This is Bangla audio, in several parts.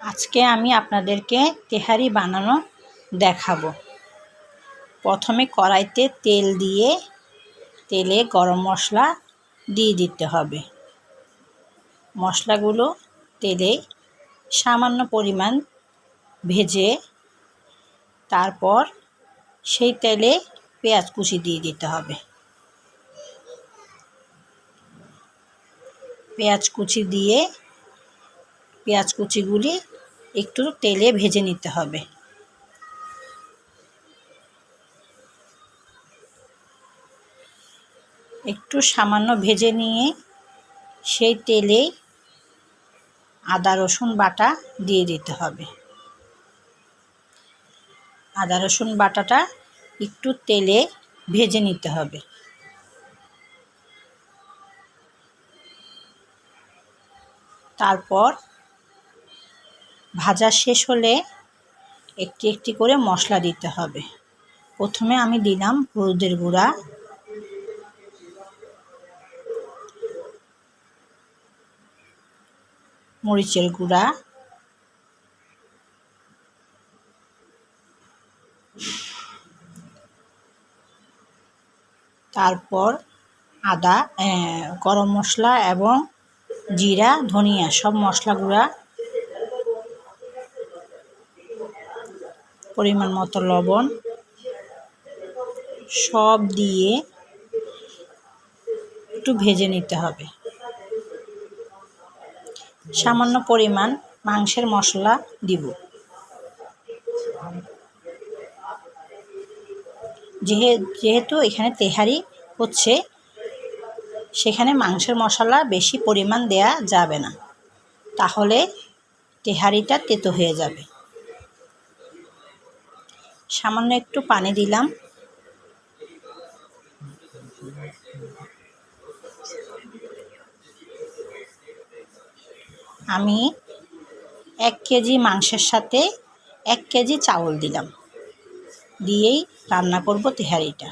আজকে আমি আপনাদেরকে তেহারি বানানো দেখাবো। প্রথমে কড়াইতে তেল দিয়ে তেলে গরম মশলা দিয়ে দিতে হবে। মশলাগুলো তেলে সামান্য পরিমাণ ভেজে তারপর সেই তেলে পেঁয়াজ কুচি দিয়ে দিতে হবে। পেঁয়াজ কুচি দিয়ে পেঁয়াজ কুচিগুলি একটু তেলে ভেজে নিতে হবে। একটু সামান্য ভেজে নিয়ে সেই তেলে আদা, রসুন বাটা দিয়ে দিতে হবে। আদা, রসুন বাটাটা একটু তেলে ভেজে নিতে হবে। তারপর ভাজা শেষ হলে একটি একটি করে মশলা দিতে হবে। প্রথমে আমি দিলাম হলুদের গুঁড়া। মরিচের গুঁড়া। তারপর আদা গরম মশলা এবং জিরা, ধনিয়া সব মশলা গুঁড়া পরিমাণ মতো লবণ সব দিয়ে একটু ভেজে নিতে হবে। সামান্য পরিমাণ মাংসের মশলা দিব। যেহেতু এখানে তেহারি হচ্ছে, সেখানে মাংসের মশলা বেশি পরিমাণ দেয়া যাবে না। তাহলে তেহারিটা তেতো হয়ে যাবে। সামান্য একটু পানি দিলাম। আমি এক কেজি মাংসের সাথে এক কেজি চাউল দিলাম। দিয়েই রান্না করব তেহারিটা।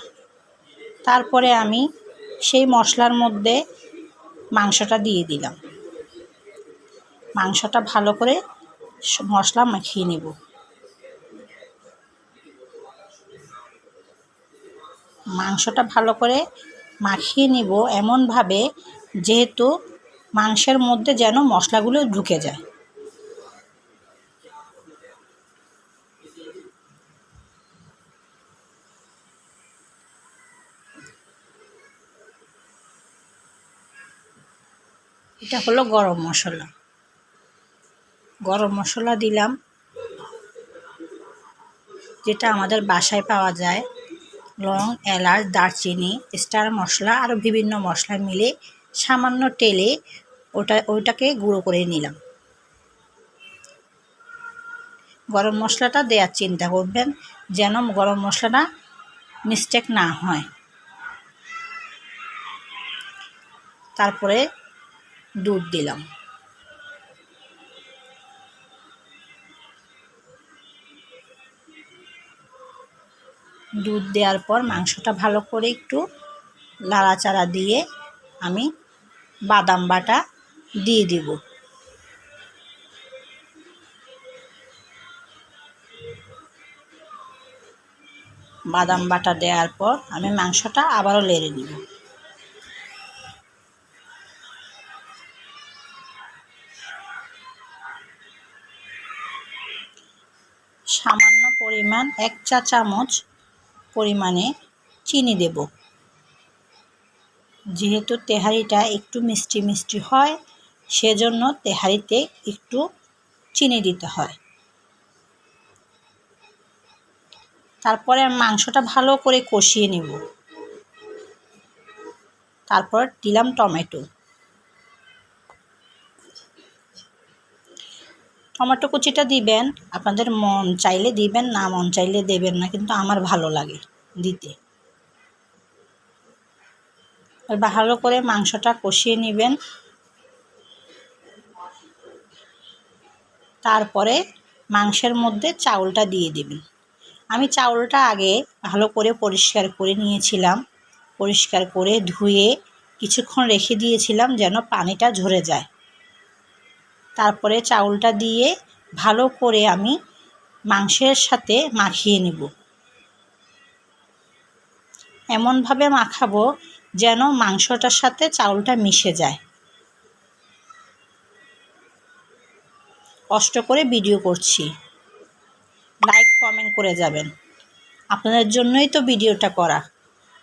তারপরে আমি সেই মশলার মধ্যে মাংসটা দিয়ে দিলাম। মাংসটা ভালো করে মশলা মাখিয়ে নেব। মাংসটা ভালো করে মাখিয়ে নিব এমনভাবে যেহেতু মাংসের মধ্যে যেন মশলাগুলো ঢুকে যায়। এটা হলো গরম মশলা। গরম মশলা দিলাম, যেটা আমাদের বাসায় পাওয়া যায়। লং, এলাচ, দারচিনি, স্টার মশলা আরও বিভিন্ন মশলা মিলে সামান্য তেলে ওটা, ওইটাকে গুঁড়ো করে নিলাম। গরম মশলাটা দেওয়ার চিন্তা করবেন যেন গরম মশলাটা মিস্টেক না হয়। তারপরে দুধ দিলাম। দুধ দেওয়ার পর মাংসটা ভালো করে একটু লাড়াচাড়া দিয়ে আমি বাদাম বাটা দিয়ে দিব। বাদাম বাটা দেওয়ার পর আমি মাংসটা আবারও লেড়ে নিব। সামান্য পরিমাণ এক চা চামচ পরিমাণে চিনি দেব। যেহেতু তেহারিটা একটু মিষ্টি মিষ্টি হয়, সেজন্য তেহারিতে একটু চিনি দিতে হয়। তারপরে মাংসটা ভালো করে কষিয়ে নেব। তারপর দিলাম টমেটো। টমেটো কুচিটা দিবেন, আপনাদের মন চাইলে দিবেন, না মন চাইলে দেবেন না, কিন্তু আমার ভালো লাগে দিতে। ভালো করে মাংসটা কষিয়ে নেবেন। তারপরে মাংসের মধ্যে চাউলটা দিয়ে দেবেন। আমি চাউলটা আগে ভালো করে পরিষ্কার করে নিয়েছিলাম। পরিষ্কার করে ধুয়ে কিছুক্ষণ রেখে দিয়েছিলাম যেন পানিটা ঝরে যায়। তারপরে চাউলটা দিয়ে ভালো করে আমি মাংসের সাথে মাখিয়ে নিব। এমনভাবে মাখাবো যেন মাংসটার সাথে চাউলটা মিশে যায়। কষ্ট করে ভিডিও করছি। লাইক, কমেন্ট করে যাবেন। আপনাদের জন্যই তো ভিডিওটা করা।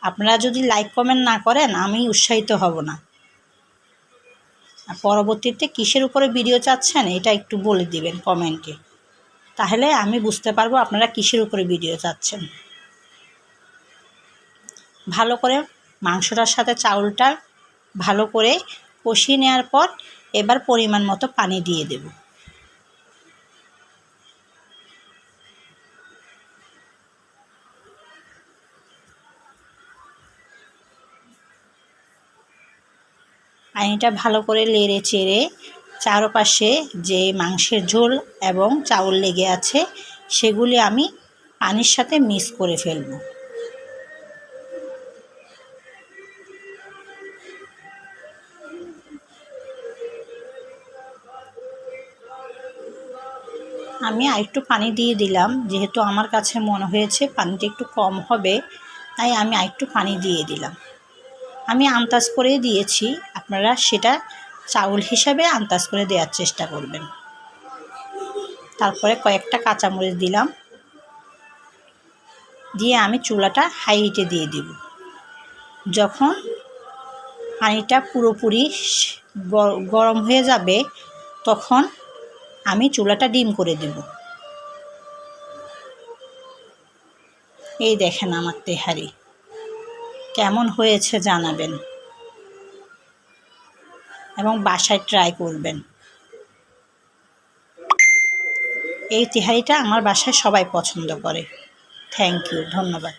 আপনারা যদি লাইক, কমেন্ট না করেন, আমি উৎসাহিত হব না। আর পরবর্তীতে কিসের উপরে ভিডিও চাচ্ছেন, এটা একটু বলে দিবেন কমেন্টে তাহলে আমি বুঝতে পারব আপনারা কিসের উপরে ভিডিও চাচ্ছেন। ভালো করে মাংসটার সাথে চাউলটা ভালো করে কষিয়ে নেওয়ার পর এবার পরিমাণ মতো পানি দিয়ে দেব। পানিটা ভালো করে লেড়ে চেড়ে চারপাশে যে মাংসের ঝোল এবং চাউল লেগে আছে, সেগুলি আমি পানির সাথে মিক্স করে ফেলব। আমি আরেকটু পানি দিয়ে দিলাম, যেহেতু আমার কাছে মনে হয়েছে পানিটা একটু কম হবে, তাই আমি আরেকটু পানি দিয়ে দিলাম। আমি আন্দাজ করে দিয়েছি, আপনারা সেটা চাউল হিসাবে আন্দাজ করে দেওয়ার চেষ্টা করবেন। তারপরে কয়েকটা কাঁচামরিচ দিলাম। দিয়ে আমি চুলাটা হাই হিটে দিয়ে দিব। যখন পানিটা পুরোপুরি গরম হয়ে যাবে, তখন আমি চুলাটা ডিম করে দেব। এই দেখেন আমার তেহারি। কেমন হয়েছে জানাবেন। এবং বাসায় ট্রাই করবেন। এই তেহারিটা আমার বাসায় সবাই পছন্দ করে। থ্যাংক ইউ ধন্যবাদ।